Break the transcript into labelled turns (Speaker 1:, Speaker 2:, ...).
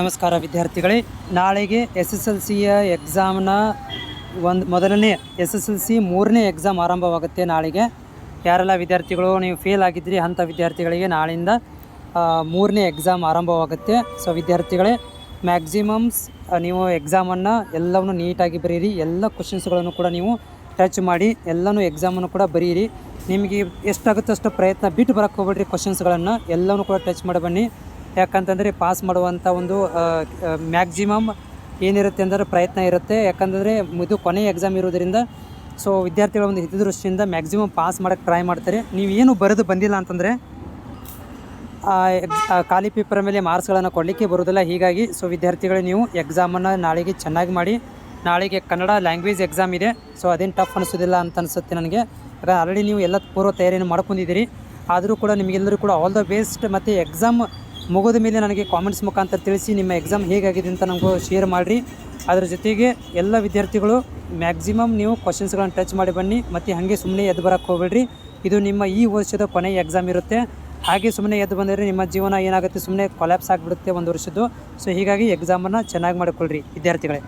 Speaker 1: ನಮಸ್ಕಾರ ವಿದ್ಯಾರ್ಥಿಗಳೇ. ನಾಳೆಗೆ ಎಸ್ ಎಸ್ ಎಲ್ ಸಿಯ ಎಕ್ಸಾಮ್ನ ಒಂದು, ಮೊದಲನೇ ಎಸ್ ಎಸ್ ಎಲ್ ಸಿ ಮೂರನೇ ಎಕ್ಸಾಮ್ ಆರಂಭವಾಗುತ್ತೆ ನಾಳೆಗೆ. ಯಾರೆಲ್ಲ ವಿದ್ಯಾರ್ಥಿಗಳು, ನೀವು ಫೇಲ್ ಆಗಿದ್ರಿ ಅಂಥ ವಿದ್ಯಾರ್ಥಿಗಳಿಗೆ ನಾಳೆಯಿಂದ ಮೂರನೇ ಎಕ್ಸಾಮ್ ಆರಂಭವಾಗುತ್ತೆ. ಸೊ ವಿದ್ಯಾರ್ಥಿಗಳೇ ಮ್ಯಾಕ್ಸಿಮಮ್ಸ್ ನೀವು ಎಕ್ಸಾಮನ್ನು ಎಲ್ಲವನ್ನು ನೀಟಾಗಿ ಬರೀರಿ. ಎಲ್ಲ ಕ್ವಶನ್ಸ್ಗಳನ್ನು ಕೂಡ ನೀವು ಟಚ್ ಮಾಡಿ, ಎಲ್ಲನೂ ಎಕ್ಸಾಮನ್ನು ಕೂಡ ಬರೀರಿ. ನಿಮಗೆ ಎಷ್ಟಾಗುತ್ತೋ ಅಷ್ಟು ಪ್ರಯತ್ನ ಬಿಟ್ಟು ಬರೋಕ್ಕೆ ಹೋಗ್ಬಿಡ್ರಿ ಕ್ವಶನ್ಸ್ಗಳನ್ನು ಎಲ್ಲವೂ ಕೂಡ ಟಚ್ ಮಾಡಿ ಬನ್ನಿ. ಯಾಕಂತಂದರೆ ಪಾಸ್ ಮಾಡುವಂಥ ಒಂದು ಮ್ಯಾಕ್ಸಿಮಮ್ ಏನಿರುತ್ತೆ ಅಂದರೆ ಪ್ರಯತ್ನ ಇರುತ್ತೆ. ಯಾಕಂತಂದರೆ ಇದು ಕೊನೆಯ ಎಕ್ಸಾಮ್ ಇರೋದ್ರಿಂದ ಸೊ ವಿದ್ಯಾರ್ಥಿಗಳ ಒಂದು ಹಿತದೃಷ್ಟಿಯಿಂದ ಮ್ಯಾಕ್ಸಿಮಮ್ ಪಾಸ್ ಮಾಡೋಕ್ಕೆ ಟ್ರೈ ಮಾಡ್ತಾರೆ. ನೀವು ಏನು ಬರೆದು ಬಂದಿಲ್ಲ ಅಂತಂದರೆ ಖಾಲಿ ಪೇಪರ್ ಮೇಲೆ ಮಾರ್ಕ್ಸ್ಗಳನ್ನು ಕೊಡಲಿಕ್ಕೆ ಬರೋದಿಲ್ಲ. ಹೀಗಾಗಿ ಸೊ ವಿದ್ಯಾರ್ಥಿಗಳು ನೀವು ಎಕ್ಸಾಮನ್ನು ನಾಳೆಗೆ ಚೆನ್ನಾಗಿ ಮಾಡಿ, ನಾಳೆಗೆ ಕನ್ನಡ ಲ್ಯಾಂಗ್ವೇಜ್ ಎಕ್ಸಾಮ್ ಇದೆ ಸೊ ಅದೇನು ಟಫ್ ಅನಿಸೋದಿಲ್ಲ ಅಂತ ಅನಿಸುತ್ತೆ ನನಗೆ. ಆಲ್ರೆಡಿ ನೀವು ಎಲ್ಲ ಪೂರ್ವ ತಯಾರಿಯನ್ನು ಮಾಡ್ಕೊಂಡಿದ್ದೀರಿ. ಆದರೂ ಕೂಡ ನಿಮಗೆಲ್ಲರೂ ಕೂಡ ಆಲ್ ದ ಬೆಸ್ಟ್ ಮತ್ತು ಎಕ್ಸಾಮ್ ಮುಗಿದ ಮೇಲೆ ನನಗೆ ಕಾಮೆಂಟ್ಸ್ ಮುಖಾಂತರ ತಿಳಿಸಿ ನಿಮ್ಮ ಎಕ್ಸಾಮ್ ಹೇಗಾಗಿದೆ ಅಂತ ನಮಗೂ ಶೇರ್ ಮಾಡಿರಿ. ಅದರ ಜೊತೆಗೆ ಎಲ್ಲ ವಿದ್ಯಾರ್ಥಿಗಳು ಮ್ಯಾಕ್ಸಿಮಮ್ ನೀವು ಕ್ವಶನ್ಸ್ಗಳನ್ನು ಟಚ್ ಮಾಡಿ ಬನ್ನಿ. ಮತ್ತು ಹಾಗೆ ಸುಮ್ಮನೆ ಎದ್ದು ಬರೋಕ್ಕೆ ಹೋಗ್ಬೇಡ್ರಿ. ಇದು ನಿಮ್ಮ ಈ ವರ್ಷದ ಕೊನೆಯ ಎಕ್ಸಾಮ್ ಇರುತ್ತೆ. ಹಾಗೆ ಸುಮ್ಮನೆ ಎದ್ದು ಬಂದರೆ ನಿಮ್ಮ ಜೀವನ ಏನಾಗುತ್ತೆ ಸುಮ್ಮನೆ ಕೊಲ್ಯಾಪ್ಸ್ ಆಗಿಬಿಡುತ್ತೆ ಒಂದು ವರ್ಷದ್ದು. ಸೊ ಹೀಗಾಗಿ ಎಕ್ಸಾಮನ್ನು ಚೆನ್ನಾಗಿ ಮಾಡಿಕೊಳ್ಳ್ರಿ ವಿದ್ಯಾರ್ಥಿಗಳೇ.